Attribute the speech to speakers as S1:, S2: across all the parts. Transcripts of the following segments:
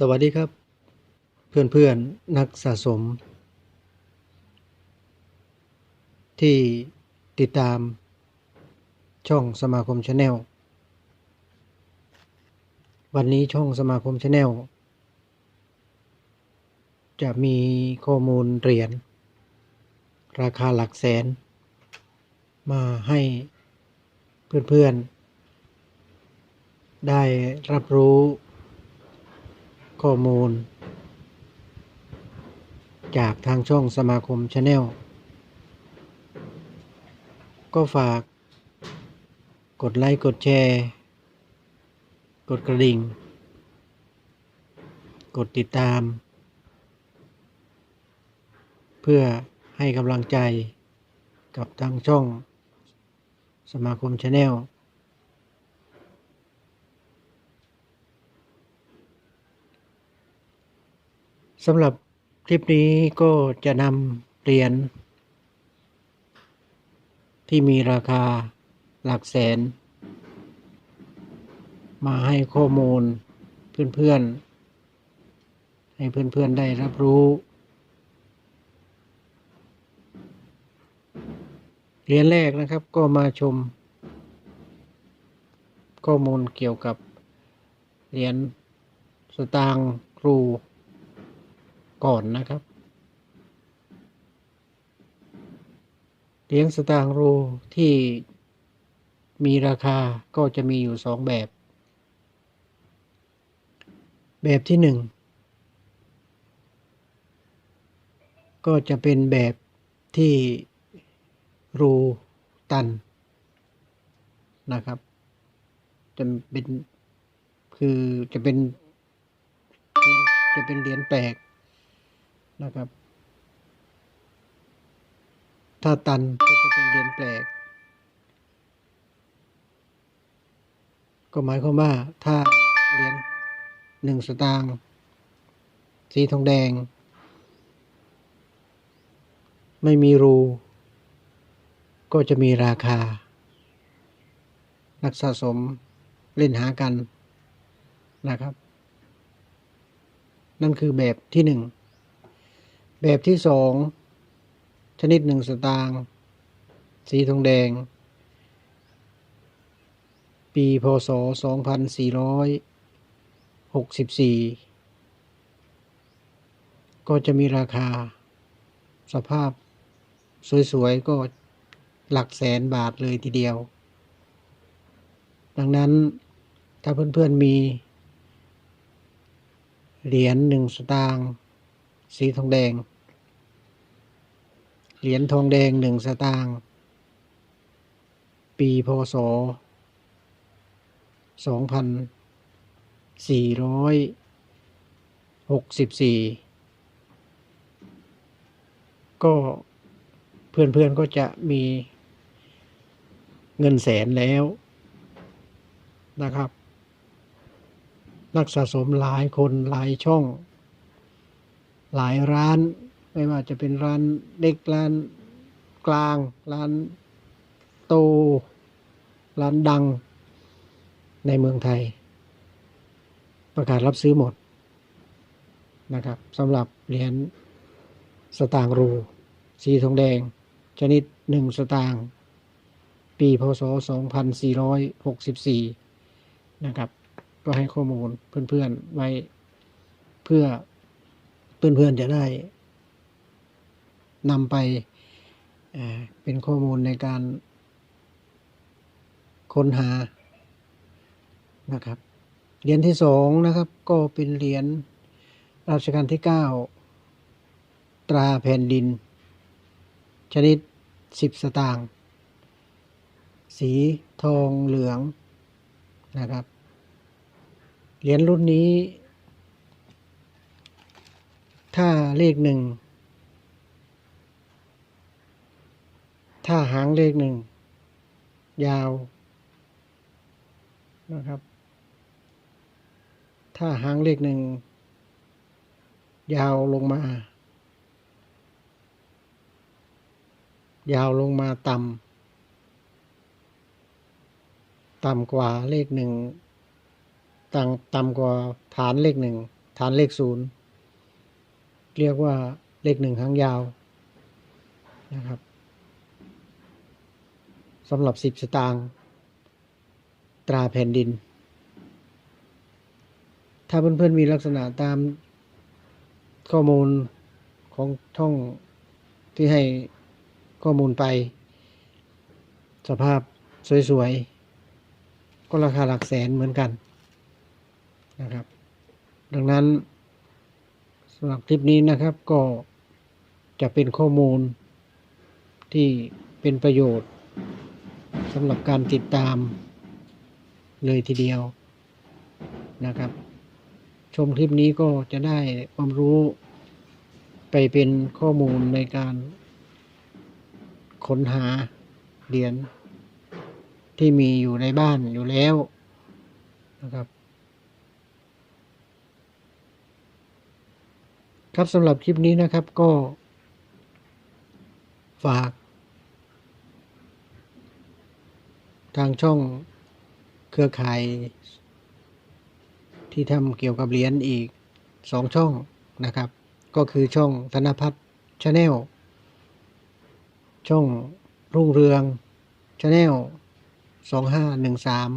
S1: สวัสดีครับเพื่อนเพื่อนๆนักสะสม ที่ติดตามช่องสมาคมชาแนลวันนี้ช่องสมาคมชาแนลจะมีข้อมูลเหรียญราคาหลักแสน มาให้เพื่อนๆ ได้รับรู้ ข้อมูล จากทางช่องสมาคมชาแนลก็ฝาก กดไลค์ กดแชร์ กดกระดิ่ง กดติดตาม เพื่อให้กำลังใจกับทางช่องสมาคมชาแนล สำหรับคลิปนี้ก็จะนำเหรียญที่มีราคาหลักแสน มาให้ข้อมูลเพื่อนๆ ให้เพื่อนๆได้รับรู้ เหรียญแรกนะครับก็มาชม ข้อมูลเกี่ยวกับเหรียญสตางค์ครู ก่อนนะครับ เหรียญสตางค์รูที่มีราคาก็จะมีอยู่สองแบบ แบบที่หนึ่งก็จะเป็นแบบที่รูตันนะครับ จะเป็นคือจะเป็นจะเป็นเหรียญแปลก นะครับ ถ้าตันก็จะเป็นเหรียญแปลก ก็หมายความว่าถ้าเหรียญหนึ่งสตางค์สีทองแดง ไม่มีรู ก็จะมีราคา นักสะสมเล่นหากันนะครับ นั่นคือแบบที่หนึ่ง แบบที่สองชนิดหนึ่งสตางค์สีทองแดง ปีพศ 2464 ก็จะมีราคา สภาพสวย ๆ ก็หลักแสนบาทเลยทีเดียว ดังนั้นถ้าเพื่อน ๆ มี เหรียญหนึ่งสตางค์ สีทองแดง เหรียญทองแดงหนึ่งสตางค์ ปีพศสองพันสี่ร้อยหกสิบสี่ก็เพื่อนๆก็จะมีเงินแสนแล้วนะครับ นักสะสมหลายคนหลายช่อง หลายร้าน ไม่ว่าจะเป็นร้านเล็กร้านกลาง ร้านโต ร้านดังในเมืองไทย ประกาศรับซื้อหมดนะครับสำหรับเหรียญสตางค์รู สีทองแดง ชนิดหนึ่งสตางค์ปีพศ 2464 นะครับ ก็ให้ข้อมูลเพื่อนๆ ไว้เพื่อ เพื่อนๆจะได้นำไปเป็นข้อมูลในการค้นหานะครับ เหรียญที่สองนะครับ ก็เป็นเหรียญรัชกาลที่เก้าตราแผ่นดิน ชนิดสิบสตางค์สีทองเหลืองนะครับ เหรียญรุ่นนี้ ถ้าเลขหนึ่ง ถ้าหางเลขหนึ่ง ยาวนะครับ ถ้าหางเลขหนึ่ง ยาวลงมา ยาวลงมาต่ำต่ำกว่าเลขหนึ่งต่ำต่ำกว่าฐานเลขหนึ่งฐานเลขศูนย์ เรียกว่าเลขหนึ่งหางยาวนะครับสำหรับสิบสตางค์ตราแผ่นดิน ถ้าเพื่อนๆมีลักษณะตามข้อมูลของช่องที่ให้ข้อมูลไป สภาพสวยๆ ก็ราคาหลักแสนเหมือนกันนะครับ ดังนั้น สำหรับคลิปนี้นะครับก็จะเป็นข้อมูลที่เป็นประโยชน์สำหรับการติดตามเลยทีเดียวนะครับ ชมคลิปนี้ก็จะได้ความรู้ไปเป็นข้อมูลในการค้นหาเหรียญที่มีอยู่ในบ้านอยู่แล้วนะครับ ครับสำหรับคลิปนี้นะครับก็ ฝาก ทางช่องเครือข่าย ที่ทำเกี่ยวกับเหรียญอีกสองช่องนะครับ ก็คือช่องธนพัฒน์ชาแนลช่องรุ่งเรืองชาแนลสองห้าหนึ่งสาม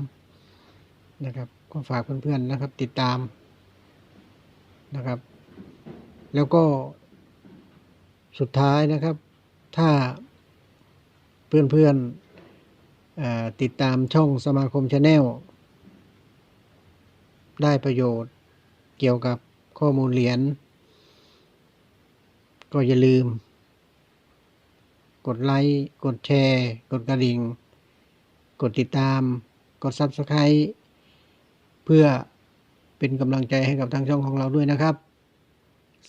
S1: นะครับ ก็ฝากเพื่อนๆนะครับ ติดตามนะครับ แล้วก็สุดท้ายนะครับ ถ้าเพื่อนๆเอ่อติดตามช่องสมาคมชาแนลได้ประโยชน์เกี่ยวกับข้อมูลเหรียญก็อย่าลืม กดไลค์ กดแชร์ กดกระดิ่ง กดติดตาม กด Subscribe เพื่อเป็นกำลังใจให้กับทางช่องของเราด้วยนะครับ